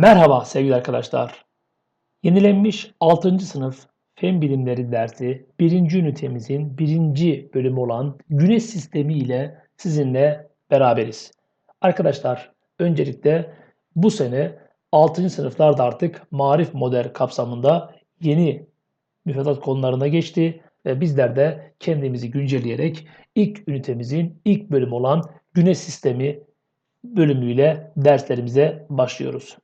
Merhaba sevgili arkadaşlar. Yenilenmiş 6. sınıf Fen Bilimleri dersi 1. ünitemizin 1. bölümü olan Güneş sistemi ile sizinle beraberiz. Arkadaşlar öncelikle bu sene 6. sınıflarda artık Marif Model kapsamında yeni müfredat konularına geçti ve bizler de kendimizi güncelleyerek ilk ünitemizin ilk bölümü olan Güneş sistemi bölümüyle derslerimize başlıyoruz.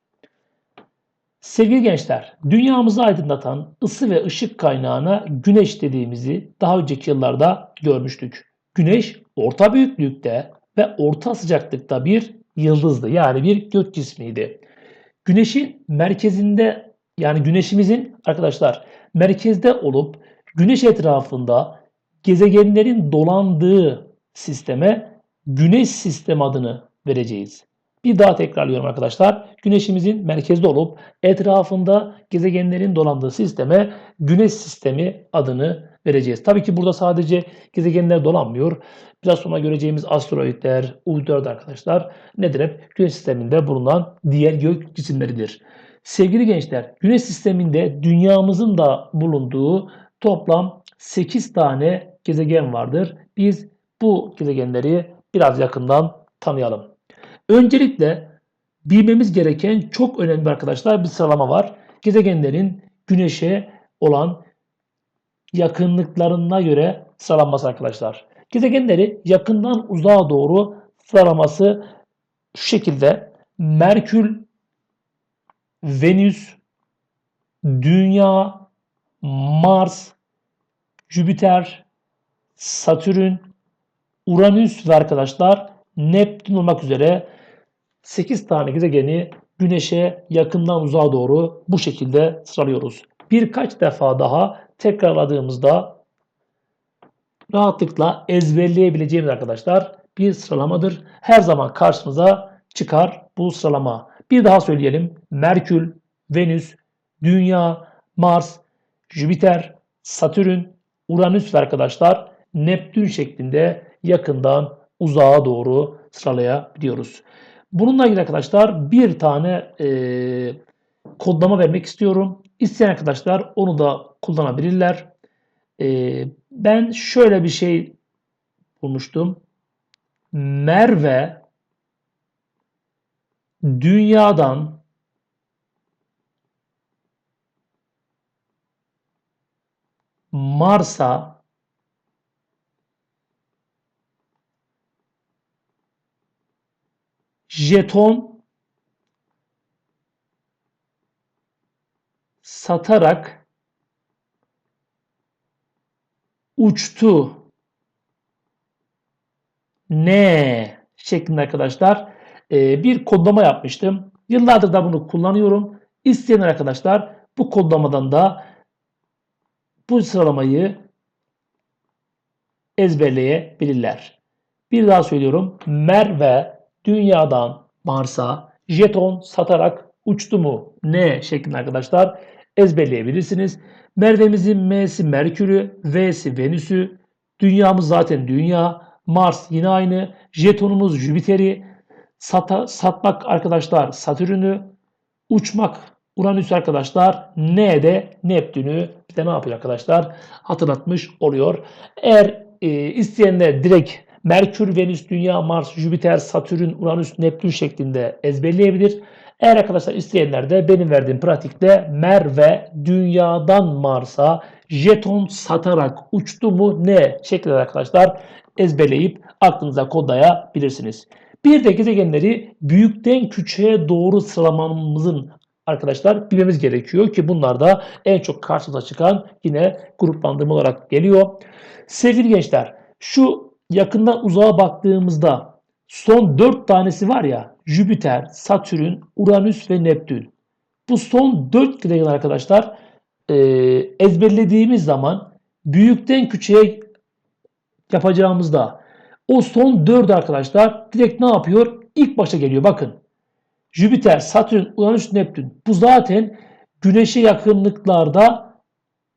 Sevgili gençler, dünyamızı aydınlatan ısı ve ışık kaynağına güneş dediğimizi daha önceki yıllarda görmüştük. Güneş orta büyüklükte ve orta sıcaklıkta bir yıldızdı. Yani bir gök cismiydi. Güneşin merkezinde yani güneşimizin arkadaşlar merkezde olup güneş etrafında gezegenlerin dolandığı sisteme güneş sistemi adını vereceğiz. Bir daha tekrarlıyorum arkadaşlar. Güneşimizin merkezde olup etrafında gezegenlerin dolandığı sisteme güneş sistemi adını vereceğiz. Tabii ki burada sadece gezegenler dolanmıyor. Biraz sonra göreceğimiz asteroidler, uydular arkadaşlar nedir hep? Güneş sisteminde bulunan diğer gök cisimleridir. Sevgili gençler, güneş sisteminde dünyamızın da bulunduğu toplam 8 tane gezegen vardır. Biz bu gezegenleri biraz yakından tanıyalım. Öncelikle bilmemiz gereken çok önemli arkadaşlar bir sıralama var. Gezegenlerin güneşe olan yakınlıklarına göre sıralanması arkadaşlar. Gezegenleri yakından uzağa doğru sıralaması şu şekilde. Merkür, Venüs, Dünya, Mars, Jüpiter, Satürn, Uranüs ve arkadaşlar Neptün olmak üzere 8 tane gezegeni Güneş'e yakından uzağa doğru bu şekilde sıralıyoruz. Birkaç defa daha tekrarladığımızda rahatlıkla ezberleyebileceğimiz arkadaşlar bir sıralamadır. Her zaman karşımıza çıkar bu sıralama. Bir daha söyleyelim. Merkür, Venüs, Dünya, Mars, Jüpiter, Satürn, Uranüs ve arkadaşlar Neptün şeklinde yakından uzağa doğru sıralayabiliyoruz. Bununla ilgili arkadaşlar bir tane e, kodlama vermek istiyorum. İsteyen arkadaşlar onu da kullanabilirler. E, ben şöyle bir şey bulmuştum. Merve dünyadan Mars'a jeton satarak uçtu. Ne şeklinde arkadaşlar e, bir kodlama yapmıştım. Yıllardır da bunu kullanıyorum. İsteyen arkadaşlar bu kodlamadan da bu sıralamayı ezberleyebilirler. Bir daha söylüyorum. Merve dünyadan Mars'a jeton satarak uçtu mu? Ne şeklinde arkadaşlar ezberleyebilirsiniz. Merve'mizin M'si Merkür'ü, V'si Venüs'ü, dünyamız zaten dünya, Mars yine aynı, jetonumuz Jüpiter'i, sata, satmak arkadaşlar Satürn'ü, uçmak Uranüs arkadaşlar, N de Neptün'ü bir de ne yapıyor arkadaşlar hatırlatmış oluyor. Eğer e, isteyenler direkt Merkür, Venüs, Dünya, Mars, Jüpiter, Satürn, Uranüs, Neptün şeklinde ezberleyebilir. Eğer arkadaşlar isteyenler de benim verdiğim pratikte Merve Dünya'dan Mars'a jeton satarak uçtu mu ne şeklinde arkadaşlar ezberleyip aklınıza kodlayabilirsiniz. Bir de gezegenleri büyükten küçüğe doğru sıralamamızın arkadaşlar bilmemiz gerekiyor ki bunlar da en çok karşımıza çıkan yine gruplandırma olarak geliyor. Sevgili gençler şu yakından uzağa baktığımızda son 4 tanesi var ya Jüpiter, Satürn, Uranüs ve Neptün. Bu son 4 gezegen arkadaşlar e, ezberlediğimiz zaman büyükten küçüğe yapacağımızda o son 4 arkadaşlar direkt ne yapıyor? İlk başa geliyor bakın. Jüpiter, Satürn, Uranüs, Neptün. Bu zaten güneşe yakınlıklarda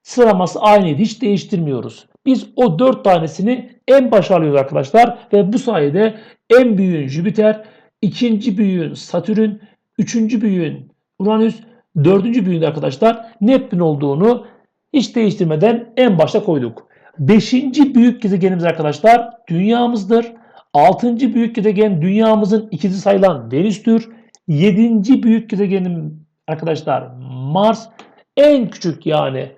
sıralaması aynıydı. Hiç değiştirmiyoruz. Biz o 4 tanesini en başa alıyoruz arkadaşlar. Ve bu sayede en büyüğün Jüpiter, ikinci büyüğün Satürn, üçüncü büyüğün Uranüs. Dördüncü büyüğünde arkadaşlar Neptün olduğunu hiç değiştirmeden en başta koyduk. Beşinci büyük gezegenimiz arkadaşlar dünyamızdır. Altıncı büyük gezegen dünyamızın ikizi sayılan Venüs'tür. Yedinci büyük gezegenim arkadaşlar Mars. En küçük yani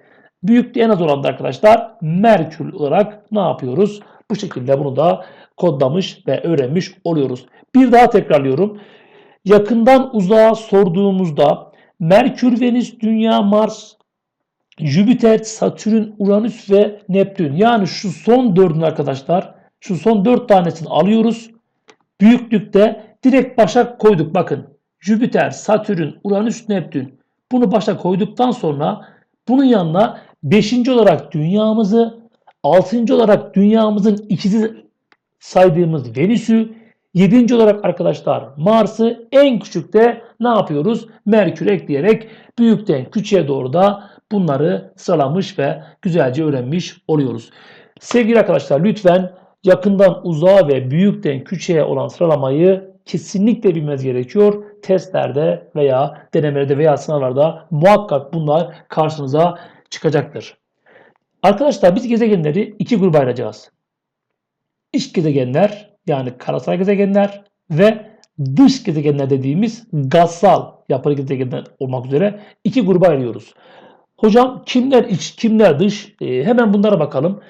büyüklüğü en az olan da arkadaşlar Merkür olarak ne yapıyoruz? Bu şekilde bunu da kodlamış ve öğrenmiş oluyoruz. Bir daha tekrarlıyorum. Yakından uzağa sorduğumuzda Merkür, Venüs, Dünya, Mars, Jüpiter, Satürn, Uranüs ve Neptün. Yani şu son dördün arkadaşlar. Şu son dört tanesini alıyoruz. Büyüklükte direkt başa koyduk. Bakın Jüpiter, Satürn, Uranüs, Neptün. Bunu başa koyduktan sonra bunun yanına beşinci olarak dünyamızı, altıncı olarak dünyamızın ikizi saydığımız Venüs'ü, yedinci olarak arkadaşlar Mars'ı en küçükte ne yapıyoruz? Merkür ekleyerek büyükten küçüğe doğru da bunları sıralamış ve güzelce öğrenmiş oluyoruz. Sevgili arkadaşlar lütfen yakından uzağa ve büyükten küçüğe olan sıralamayı kesinlikle bilmeniz gerekiyor. Testlerde veya denemelerde veya sınavlarda muhakkak bunlar karşınıza çıkacaktır. Arkadaşlar biz gezegenleri iki gruba ayıracağız. İç gezegenler yani karasal gezegenler ve dış gezegenler dediğimiz gazsal yapılı gezegenler olmak üzere iki gruba ayırıyoruz. Hocam kimler iç, kimler dış? Ee, hemen bunlara bakalım.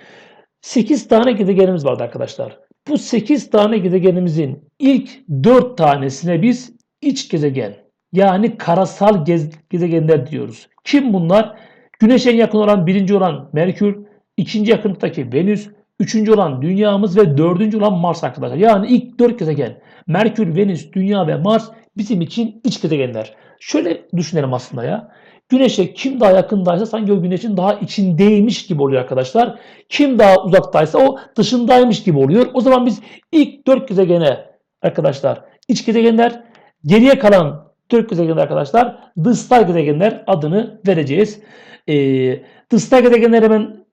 8 tane gezegenimiz vardı arkadaşlar. Bu 8 tane gezegenimizin ilk 4 tanesine biz iç gezegen yani karasal gez, gezegenler diyoruz. Kim bunlar? Güneş'e en yakın olan birinci olan Merkür, ikinci yakınlıktaki Venüs, üçüncü olan Dünyamız ve dördüncü olan Mars arkadaşlar. Yani ilk 4 gezegen Merkür, Venüs, Dünya ve Mars bizim için iç gezegenler. Şöyle düşünelim aslında ya. Güneş'e kim daha yakındaysa sanki o güneşin daha içindeymiş gibi oluyor arkadaşlar. Kim daha uzaktaysa o dışındaymış gibi oluyor. O zaman biz ilk dört gezegene arkadaşlar iç gezegenler geriye kalan dört gezegenler arkadaşlar dışsal gezegenler adını vereceğiz. Ee, dışsal gezegenler hemen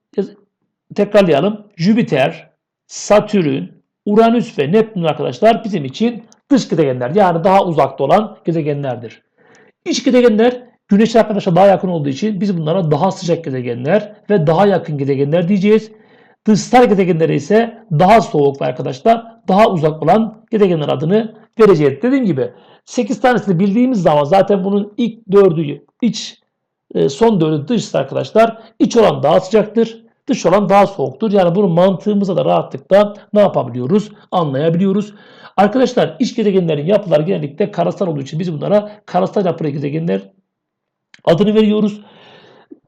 tekrarlayalım. Jüpiter, Satürn, Uranüs ve Neptün arkadaşlar bizim için dış gezegenler yani daha uzakta olan gezegenlerdir. İç gezegenler Güneş arkadaşlar daha yakın olduğu için biz bunlara daha sıcak gezegenler ve daha yakın gezegenler diyeceğiz. Dışsal gezegenlere ise daha soğuk ve arkadaşlar daha uzak olan gezegenler adını vereceğiz. Dediğim gibi 8 tanesini bildiğimiz zaman zaten bunun ilk 4'ü iç e, son 4'ü dışsa arkadaşlar iç olan daha sıcaktır. Dış olan daha soğuktur. Yani bunu mantığımıza da rahatlıkla ne yapabiliyoruz? Anlayabiliyoruz. Arkadaşlar iç gezegenlerin yapıları genellikle karasal olduğu için biz bunlara karasal yapılı gezegenler adını veriyoruz.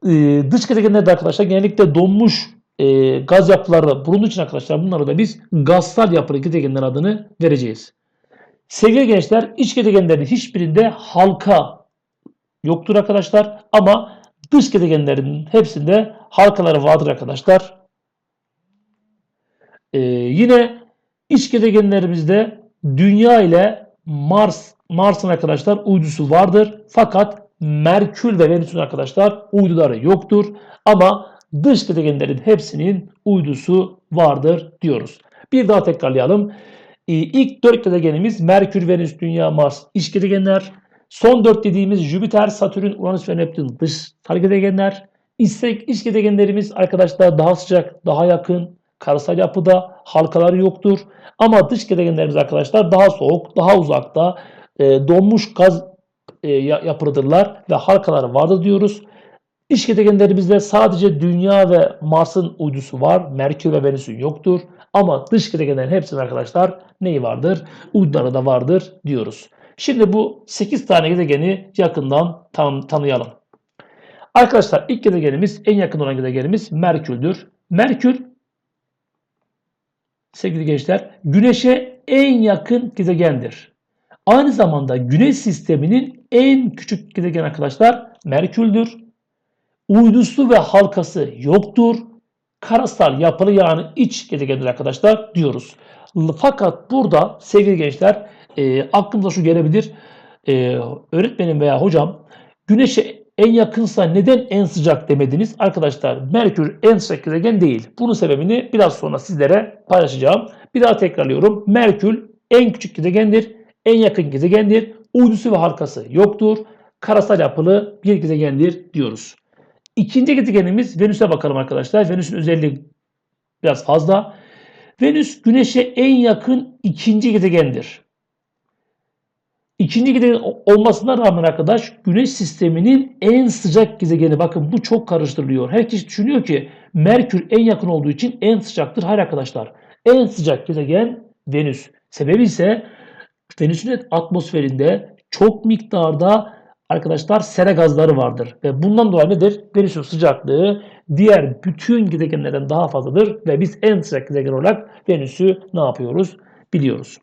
Ee, dış gezegenlerde arkadaşlar genellikle donmuş e, gaz yapıları bulunduğu için arkadaşlar bunlara da biz gazsal yapılı gezegenler adını vereceğiz. Sevgili gençler iç gezegenlerin hiçbirinde halka yoktur arkadaşlar ama dış gezegenlerin hepsinde halkaları vardır arkadaşlar. Ee, yine iç gezegenlerimizde Dünya ile Mars Mars'ın arkadaşlar uydusu vardır. Fakat Merkür ve Venüs'ün arkadaşlar uyduları yoktur. Ama dış gezegenlerin hepsinin uydusu vardır diyoruz. Bir daha tekrarlayalım. Ee, ilk dört gezegenimiz Merkür, Venüs, Dünya, Mars iç gezegenler. Son dört dediğimiz Jüpiter, Satürn, Uranüs ve Neptün dışsal gezegenler. İstek iç gezegenlerimiz arkadaşlar daha sıcak, daha yakın, karasal yapıda, halkaları yoktur. Ama dış gezegenlerimiz arkadaşlar daha soğuk, daha uzakta, e, donmuş gaz e, ve halkaları vardır diyoruz. İç gezegenlerimizde sadece Dünya ve Mars'ın uydusu var. Merkür ve Venüs'ün yoktur. Ama dış gezegenlerin hepsinin arkadaşlar neyi vardır? Uyduları da vardır diyoruz. Şimdi bu 8 tane gezegeni yakından tan tanıyalım. Arkadaşlar ilk gezegenimiz en yakın olan gezegenimiz Merkür'dür. Merkür sevgili gençler Güneş'e en yakın gezegendir. Aynı zamanda Güneş sisteminin en küçük gezegen arkadaşlar Merkür'dür. Uydusu ve halkası yoktur. Karasal yapılı yani iç gezegendir arkadaşlar diyoruz. Fakat burada sevgili gençler e, aklımıza şu gelebilir. E, öğretmenim veya hocam Güneş'e en yakınsa neden en sıcak demediniz? Arkadaşlar Merkür en sıcak gezegen değil. Bunun sebebini biraz sonra sizlere paylaşacağım. Bir daha tekrarlıyorum. Merkür en küçük gezegendir. En yakın gezegendir. Uydusu ve halkası yoktur. karasal yapılı bir gezegendir diyoruz. İkinci gezegenimiz Venüs'e bakalım arkadaşlar. Venüs'ün özelliği biraz fazla. Venüs Güneş'e en yakın ikinci gezegendir. İkinci gezegen olmasına rağmen arkadaş Güneş sisteminin en sıcak gezegeni. Bakın bu çok karıştırılıyor. Herkes düşünüyor ki Merkür en yakın olduğu için en sıcaktır. Hayır arkadaşlar. En sıcak gezegen Venüs. Sebebi ise Venüs'ün atmosferinde çok miktarda arkadaşlar sera gazları vardır. Ve bundan dolayı nedir? Venüs'ün sıcaklığı diğer bütün gezegenlerden daha fazladır. Ve biz en sıcak gezegen olarak Venüs'ü ne yapıyoruz? Biliyoruz.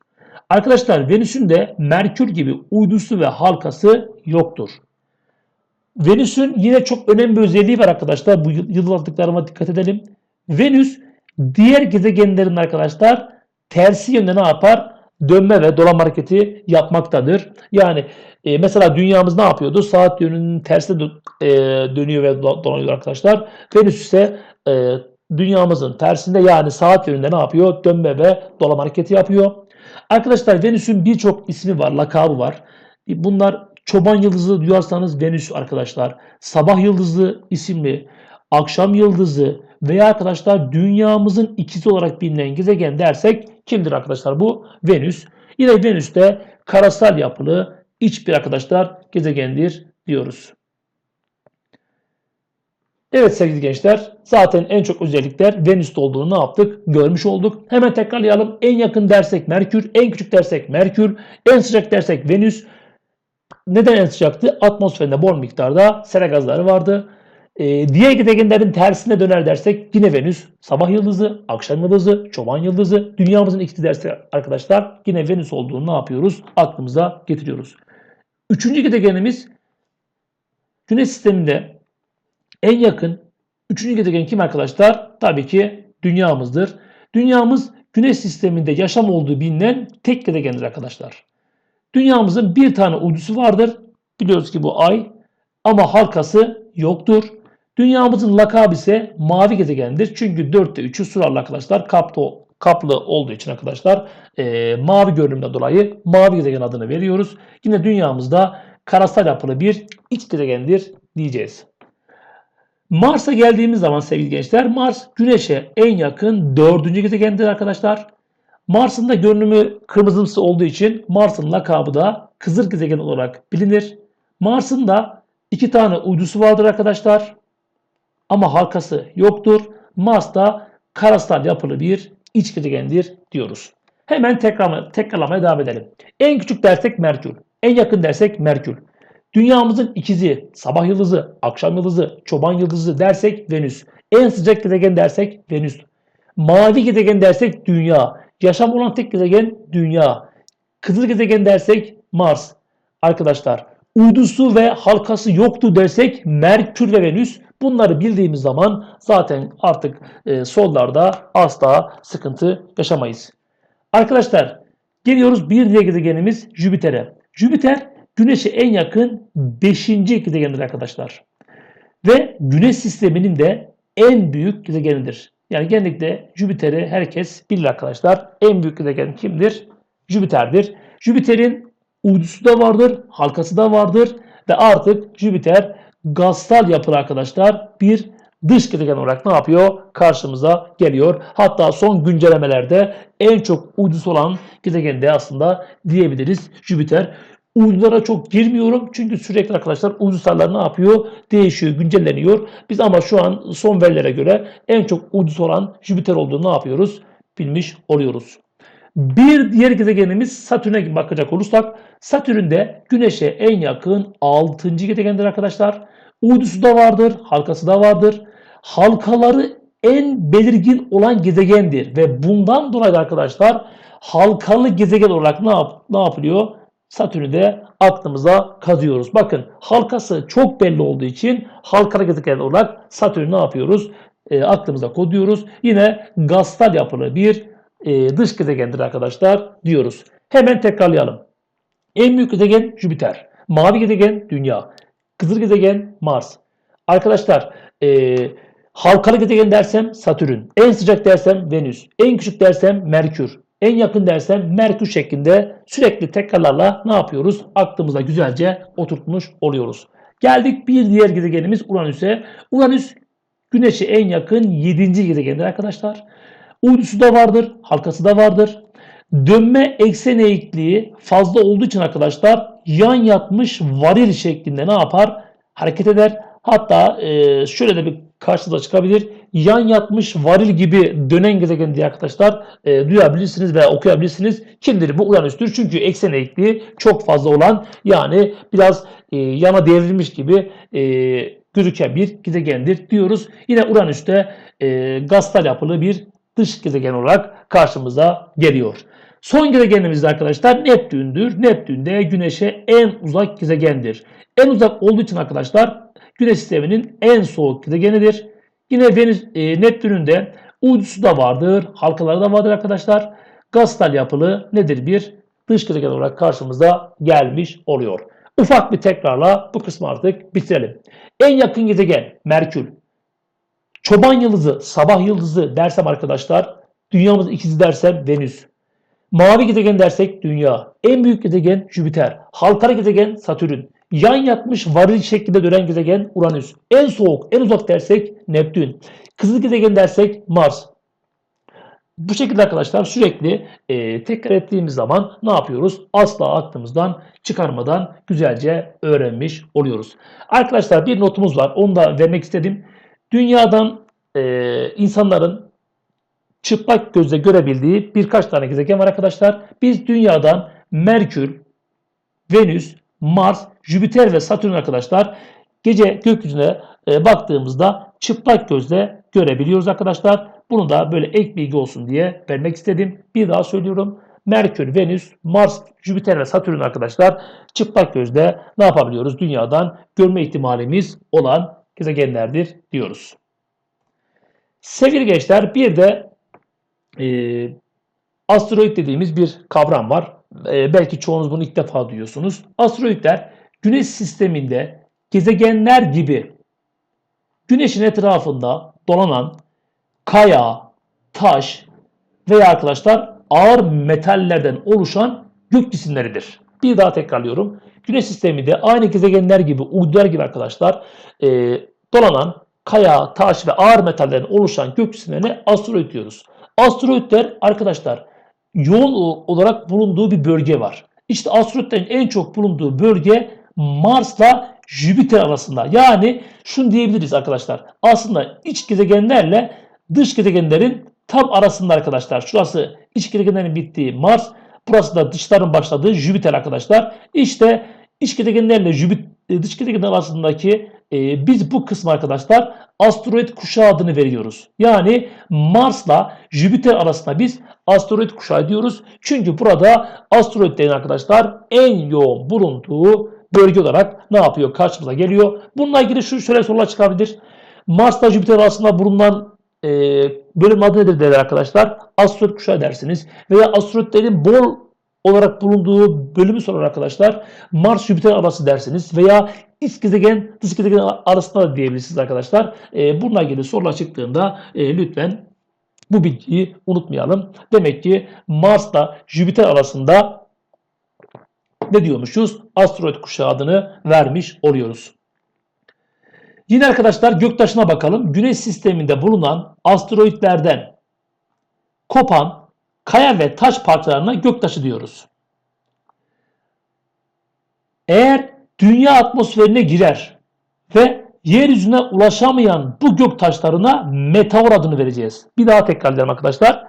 Arkadaşlar Venüs'ün de Merkür gibi uydusu ve halkası yoktur. Venüs'ün yine çok önemli bir özelliği var arkadaşlar. Bu yıldızlıklarıma dikkat edelim. Venüs diğer gezegenlerin arkadaşlar tersi yönde ne yapar? Dönme ve dolam hareketi yapmaktadır. Yani e, mesela dünyamız ne yapıyordu? Saat yönünün tersine e, dönüyor ve dolanıyor arkadaşlar. Venüs ise e, dünyamızın tersinde yani saat yönünde ne yapıyor? Dönme ve dolam hareketi yapıyor. Arkadaşlar Venüs'ün birçok ismi var, lakabı var. Bunlar çoban yıldızı duyarsanız Venüs arkadaşlar. Sabah yıldızı isimli, akşam yıldızı veya arkadaşlar dünyamızın ikizi olarak bilinen gezegen dersek kimdir arkadaşlar bu? Venüs. Yine Venüs de karasal yapılı iç bir arkadaşlar gezegendir diyoruz. Evet sevgili gençler zaten en çok özellikler Venüs'te olduğunu ne yaptık? Görmüş olduk. Hemen tekrarlayalım. En yakın dersek Merkür, en küçük dersek Merkür, en sıcak dersek Venüs. Neden en sıcaktı? Atmosferinde bol miktarda sera gazları vardı. Ee, diğer gezegenlerin tersine döner dersek yine Venüs, sabah yıldızı, akşam yıldızı, çoban yıldızı, dünyamızın ikisi dersi arkadaşlar yine Venüs olduğunu ne yapıyoruz? Aklımıza getiriyoruz. Üçüncü gezegenimiz Güneş sisteminde en yakın üçüncü gezegen kim arkadaşlar? Tabii ki dünyamızdır. Dünyamız güneş sisteminde yaşam olduğu bilinen tek gezegendir arkadaşlar. Dünyamızın bir tane uydusu vardır. Biliyoruz ki bu ay ama halkası yoktur. Dünyamızın lakabı ise mavi gezegendir. Çünkü 4'te 3'ü surarlı arkadaşlar kaplı, kaplı olduğu için arkadaşlar e, mavi görünümden dolayı mavi gezegen adını veriyoruz. Yine dünyamızda karasal yapılı bir iç gezegendir diyeceğiz. Mars'a geldiğimiz zaman sevgili gençler Mars Güneş'e en yakın dördüncü gezegendir arkadaşlar. Mars'ın da görünümü kırmızımsı olduğu için Mars'ın lakabı da Kızıl gezegen olarak bilinir. Mars'ın da iki tane uydusu vardır arkadaşlar. Ama halkası yoktur. Mars da karasal yapılı bir iç gezegendir diyoruz. Hemen tekrar, tekrarlamaya devam edelim. En küçük dersek Merkür. En yakın dersek Merkür. Dünyamızın ikizi, sabah yıldızı, akşam yıldızı, çoban yıldızı dersek Venüs. En sıcak gezegen dersek Venüs. Mavi gezegen dersek Dünya. Yaşam olan tek gezegen Dünya. Kızıl gezegen dersek Mars. Arkadaşlar uydusu ve halkası yoktu dersek Merkür ve Venüs. Bunları bildiğimiz zaman zaten artık e, sollarda asla sıkıntı yaşamayız. Arkadaşlar geliyoruz bir diğer gezegenimiz Jüpiter'e. Jüpiter Güneş'e en yakın 5. gezegendir arkadaşlar. Ve Güneş sisteminin de en büyük gezegenidir. Yani genellikle Jüpiter'i herkes bilir arkadaşlar. En büyük gezegen kimdir? Jüpiter'dir. Jüpiter'in uydusu da vardır, halkası da vardır ve artık Jüpiter gazsal yapılı arkadaşlar bir dış gezegen olarak ne yapıyor? Karşımıza geliyor. Hatta son güncellemelerde en çok uydusu olan gezegen de aslında diyebiliriz Jüpiter. Uydulara çok girmiyorum. Çünkü sürekli arkadaşlar uydu ne yapıyor? Değişiyor, güncelleniyor. Biz ama şu an son verilere göre en çok uydusu olan Jüpiter olduğunu ne yapıyoruz? Bilmiş oluyoruz. Bir diğer gezegenimiz Satürn'e bakacak olursak Satürn de Güneş'e en yakın 6. gezegendir arkadaşlar. Uydusu da vardır, halkası da vardır. Halkaları en belirgin olan gezegendir ve bundan dolayı arkadaşlar halkalı gezegen olarak ne, yap ne yapılıyor? Satürn'ü de aklımıza kazıyoruz. Bakın halkası çok belli olduğu için halkalı gezegen olarak Satürn'ü ne yapıyoruz? E, aklımıza koduyoruz. Yine gaztal yapılı bir e, dış gezegendir arkadaşlar diyoruz. Hemen tekrarlayalım. En büyük gezegen Jüpiter. Mavi gezegen Dünya. Kızıl gezegen Mars. Arkadaşlar e, halkalı gezegen dersem Satürn. En sıcak dersem Venüs. En küçük dersem Merkür. En yakın dersem Merkür şeklinde sürekli tekrarlarla ne yapıyoruz? Aklımıza güzelce oturtmuş oluyoruz. Geldik bir diğer gezegenimiz Uranüs'e. Uranüs Güneş'e en yakın 7. gezegendir arkadaşlar. Uydusu da vardır, halkası da vardır. Dönme eksen eğikliği fazla olduğu için arkadaşlar yan yatmış varil şeklinde ne yapar? Hareket eder. Hatta e, şöyle de bir karşınıza çıkabilir. Yan yatmış varil gibi dönen gezegen diye arkadaşlar e, duyabilirsiniz veya okuyabilirsiniz. Kimdir bu Uranüs'tür? Çünkü eksen eğikliği çok fazla olan yani biraz e, yana devrilmiş gibi e, gözüken bir gezegendir diyoruz. Yine Uranüs'te e, gaztal yapılı bir dış gezegen olarak karşımıza geliyor. Son gezegenimiz arkadaşlar Neptün'dür. Neptün de Güneş'e en uzak gezegendir. En uzak olduğu için arkadaşlar Güneş sisteminin en soğuk gezegenidir. Yine Venüs, e, Neptün'ün de uydusu da vardır, halkaları da vardır arkadaşlar. Gaztal yapılı nedir bir dış gezegen olarak karşımıza gelmiş oluyor. Ufak bir tekrarla bu kısmı artık bitirelim. En yakın gezegen Merkür. Çoban yıldızı, sabah yıldızı dersem arkadaşlar, dünyamız ikizi dersem Venüs. Mavi gezegen dersek Dünya. En büyük gezegen Jüpiter. Halkalı gezegen Satürn. Yan yatmış varil şeklinde dönen gezegen Uranüs. En soğuk, en uzak dersek Neptün. Kızıl gezegen dersek Mars. Bu şekilde arkadaşlar sürekli e, tekrar ettiğimiz zaman ne yapıyoruz? Asla aklımızdan çıkarmadan güzelce öğrenmiş oluyoruz. Arkadaşlar bir notumuz var. Onu da vermek istedim. Dünyadan e, insanların çıplak gözle görebildiği birkaç tane gezegen var arkadaşlar. Biz dünyadan Merkür, Venüs, Mars, Jüpiter ve Satürn arkadaşlar gece gökyüzüne e, baktığımızda çıplak gözle görebiliyoruz arkadaşlar. Bunu da böyle ek bilgi olsun diye vermek istedim. Bir daha söylüyorum. Merkür, Venüs, Mars, Jüpiter ve Satürn arkadaşlar çıplak gözle ne yapabiliyoruz? Dünyadan görme ihtimalimiz olan gezegenlerdir diyoruz. Sevgili gençler bir de e, asteroid dediğimiz bir kavram var. E, belki çoğunuz bunu ilk defa duyuyorsunuz. Asteroidler Güneş sisteminde gezegenler gibi Güneşin etrafında dolanan kaya, taş veya arkadaşlar ağır metallerden oluşan gök cisimleridir. Bir daha tekrarlıyorum. Güneş sisteminde aynı gezegenler gibi, uydular gibi arkadaşlar e, dolanan kaya, taş ve ağır metallerden oluşan gök cisimlerine asteroid diyoruz. Asteroidler arkadaşlar yoğun olarak bulunduğu bir bölge var. İşte asteroidlerin en çok bulunduğu bölge Mars'la Jüpiter arasında. Yani şunu diyebiliriz arkadaşlar. Aslında iç gezegenlerle dış gezegenlerin tam arasında arkadaşlar. Şurası iç gezegenlerin bittiği Mars. Burası da dışların başladığı Jüpiter arkadaşlar. İşte iç gezegenlerle Jüpiter, dış gezegenler arasındaki e, biz bu kısmı arkadaşlar asteroid kuşağı adını veriyoruz. Yani Mars'la Jüpiter arasında biz asteroid kuşağı diyoruz. Çünkü burada asteroidlerin arkadaşlar en yoğun bulunduğu bölge olarak ne yapıyor? Karşımıza geliyor. Bununla ilgili şu şöyle sorular çıkabilir. Mars'la Jüpiter arasında bulunan e, bölüm adı nedir derler arkadaşlar? Asteroid kuşağı dersiniz. Veya asteroidlerin bol olarak bulunduğu bölümü sorar arkadaşlar. Mars Jüpiter arası dersiniz veya iç gezegen dış gezegen arasında da diyebilirsiniz arkadaşlar. E, bununla ilgili sorular çıktığında e, lütfen bu bilgiyi unutmayalım. Demek ki Mars'la Jüpiter arasında ne diyormuşuz? Asteroid kuşağı adını vermiş oluyoruz. Yine arkadaşlar göktaşına bakalım. Güneş sisteminde bulunan asteroidlerden kopan kaya ve taş parçalarına göktaşı diyoruz. Eğer dünya atmosferine girer ve yeryüzüne ulaşamayan bu gök taşlarına meteor adını vereceğiz. Bir daha tekrarlayalım arkadaşlar.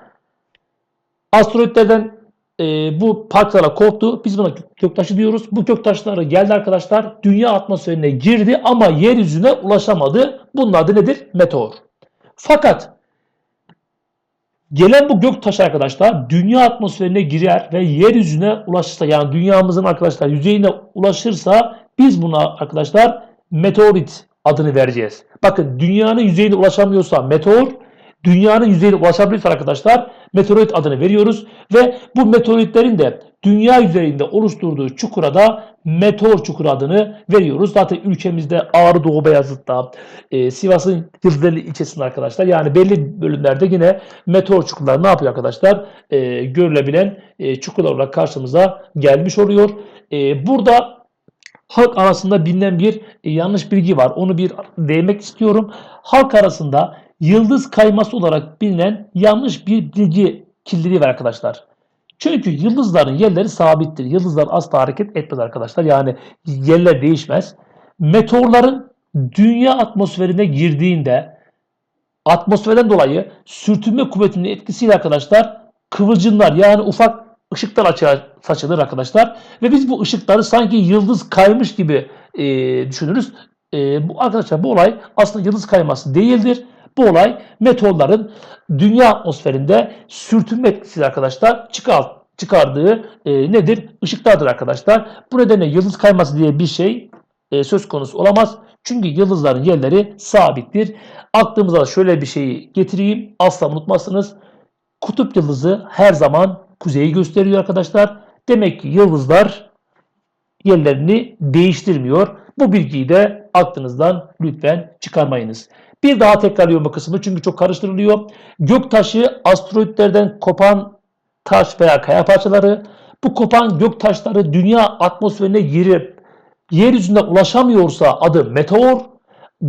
Asteroidlerden e, bu parçalara koptu. Biz buna göktaşı diyoruz. Bu göktaşları geldi arkadaşlar. Dünya atmosferine girdi ama yeryüzüne ulaşamadı. Bunun adı nedir? Meteor. Fakat gelen bu göktaşı arkadaşlar dünya atmosferine girer ve yeryüzüne ulaşırsa yani dünyamızın arkadaşlar yüzeyine ulaşırsa biz buna arkadaşlar meteorit adını vereceğiz. Bakın dünyanın yüzeyine ulaşamıyorsa meteor, dünyanın yüzeyine ulaşabiliyorsa arkadaşlar meteorit adını veriyoruz ve bu meteoritlerin de dünya yüzeyinde oluşturduğu çukura da meteor çukuru adını veriyoruz. Zaten ülkemizde Ağrı Doğu Beyazıt'ta, e, Sivas'ın Yıldızeli ilçesinde arkadaşlar. Yani belli bölümlerde yine meteor çukurları ne yapıyor arkadaşlar? E, görülebilen e, çukurlar olarak karşımıza gelmiş oluyor. E, burada halk arasında bilinen bir e, yanlış bilgi var. Onu bir değinmek istiyorum. Halk arasında yıldız kayması olarak bilinen yanlış bir bilgi kirliliği var arkadaşlar. Çünkü yıldızların yerleri sabittir. Yıldızlar asla hareket etmez arkadaşlar. Yani yerler değişmez. Meteorların dünya atmosferine girdiğinde atmosferden dolayı sürtünme kuvvetinin etkisiyle arkadaşlar kıvılcımlar yani ufak ışıklar açığa saçılır arkadaşlar. Ve biz bu ışıkları sanki yıldız kaymış gibi e, düşünürüz. E, bu arkadaşlar bu olay aslında yıldız kayması değildir. Bu olay meteorların dünya atmosferinde sürtünme etkisi arkadaşlar çıkar, çıkardığı e, nedir? Işıklardır arkadaşlar. Bu nedenle yıldız kayması diye bir şey e, söz konusu olamaz. Çünkü yıldızların yerleri sabittir. Aklımıza şöyle bir şeyi getireyim. Asla unutmazsınız. Kutup yıldızı her zaman kuzeyi gösteriyor arkadaşlar. Demek ki yıldızlar yerlerini değiştirmiyor. Bu bilgiyi de aklınızdan lütfen çıkarmayınız. Bir daha tekrarlıyorum bu kısmı çünkü çok karıştırılıyor. Göktaşı asteroitlerden kopan taş veya kaya parçaları. Bu kopan gök taşları dünya atmosferine girip yeryüzüne ulaşamıyorsa adı meteor.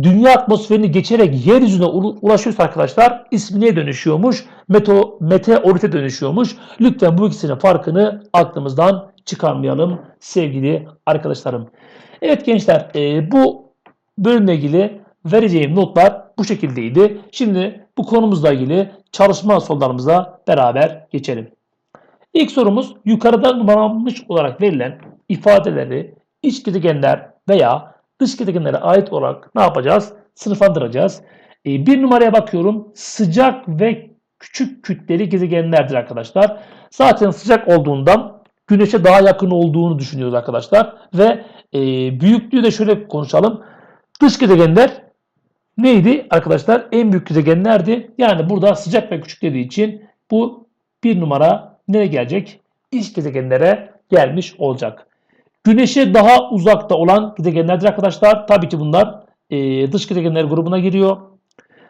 Dünya atmosferini geçerek yeryüzüne ulaşıyorsa arkadaşlar ismine dönüşüyormuş. Meto, meteorite dönüşüyormuş. Lütfen bu ikisinin farkını aklımızdan çıkarmayalım sevgili arkadaşlarım. Evet gençler e, bu bölümle ilgili vereceğim notlar bu şekildeydi. Şimdi bu konumuzla ilgili çalışma sorularımıza beraber geçelim. İlk sorumuz yukarıda numaralanmış olarak verilen ifadeleri iç gezegenler veya dış gezegenlere ait olarak ne yapacağız? Sınıflandıracağız. E, bir numaraya bakıyorum. Sıcak ve küçük kütleli gezegenlerdir arkadaşlar. Zaten sıcak olduğundan güneşe daha yakın olduğunu düşünüyoruz arkadaşlar. Ve e, büyüklüğü de şöyle konuşalım. Dış gezegenler neydi arkadaşlar? En büyük gezegenlerdi. Yani burada sıcak ve küçük dediği için bu bir numara nereye gelecek? İç gezegenlere gelmiş olacak. Güneşe daha uzakta olan gezegenlerdir arkadaşlar. Tabii ki bunlar e, dış gezegenler grubuna giriyor.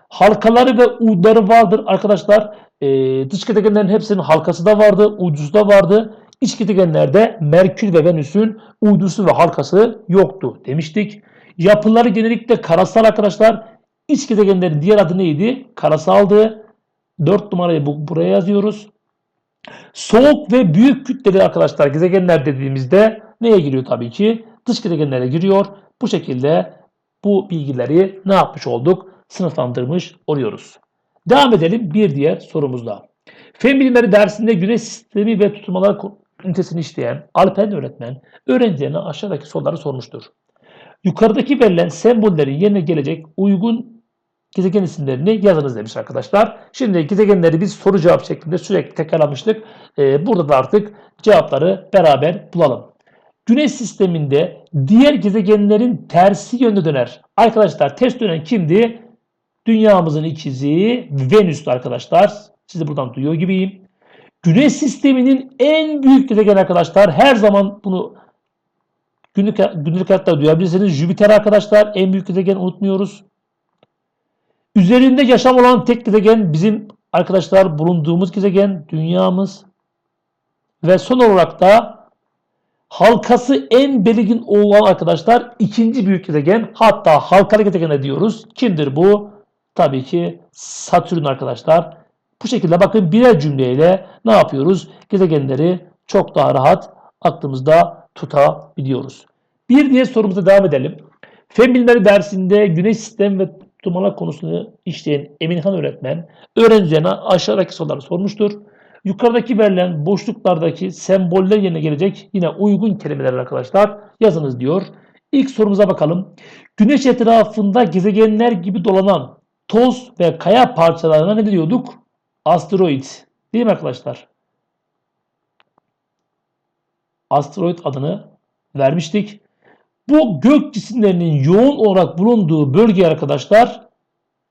Halkaları ve uyduları vardır arkadaşlar. E, dış gezegenlerin hepsinin halkası da vardı, uydusu da vardı. İç gezegenlerde Merkür ve Venüs'ün uydusu ve halkası yoktu demiştik. Yapıları genellikle karasal arkadaşlar. İç gezegenlerin diğer adı neydi? Karasaldı. 4 numarayı bu, buraya yazıyoruz. Soğuk ve büyük kütleli arkadaşlar gezegenler dediğimizde neye giriyor tabii ki? Dış gezegenlere giriyor. Bu şekilde bu bilgileri ne yapmış olduk? Sınıflandırmış oluyoruz. Devam edelim bir diğer sorumuzda. Fen bilimleri dersinde güneş sistemi ve tutulmalar ünitesini işleyen Alpen öğretmen öğrencilerine aşağıdaki soruları sormuştur. Yukarıdaki verilen sembollerin yerine gelecek uygun gezegen isimlerini yazınız demiş arkadaşlar. Şimdi gezegenleri biz soru cevap şeklinde sürekli tekrarlamıştık. Ee, burada da artık cevapları beraber bulalım. Güneş sisteminde diğer gezegenlerin tersi yönde döner. Arkadaşlar ters dönen kimdi? Dünyamızın ikizi Venüs'tü arkadaşlar. Sizi buradan duyuyor gibiyim. Güneş sisteminin en büyük gezegen arkadaşlar. Her zaman bunu günlük, günlük hayatta duyabilirsiniz. Jüpiter arkadaşlar en büyük gezegen unutmuyoruz. Üzerinde yaşam olan tek gezegen bizim arkadaşlar bulunduğumuz gezegen dünyamız. Ve son olarak da halkası en belirgin olan arkadaşlar ikinci büyük gezegen hatta halkalı gezegen diyoruz. Kimdir bu? Tabii ki Satürn arkadaşlar. Bu şekilde bakın birer cümleyle ne yapıyoruz? Gezegenleri çok daha rahat aklımızda tutabiliyoruz. Bir diğer sorumuza devam edelim. Fen bilimleri dersinde güneş sistemi ve tutulmalar konusunu işleyen Eminhan öğretmen öğrencilerine aşağıdaki soruları sormuştur. Yukarıdaki verilen boşluklardaki semboller yerine gelecek yine uygun kelimeler arkadaşlar yazınız diyor. İlk sorumuza bakalım. Güneş etrafında gezegenler gibi dolanan toz ve kaya parçalarına ne diyorduk? Asteroid. Değil mi arkadaşlar? Asteroid adını vermiştik. Bu gök cisimlerinin yoğun olarak bulunduğu bölge arkadaşlar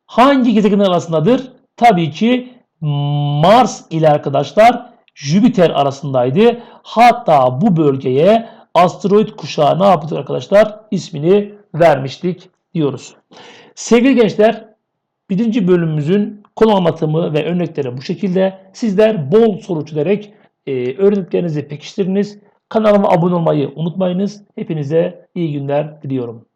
hangi gezegenler arasındadır? Tabii ki Mars ile arkadaşlar Jüpiter arasındaydı. Hatta bu bölgeye asteroid kuşağı ne yaptık arkadaşlar? İsmini vermiştik diyoruz. Sevgili gençler, birinci bölümümüzün konu anlatımı ve örnekleri bu şekilde. Sizler bol soru çözerek e, öğrendiklerinizi pekiştiriniz. Kanalıma abone olmayı unutmayınız. Hepinize iyi günler diliyorum.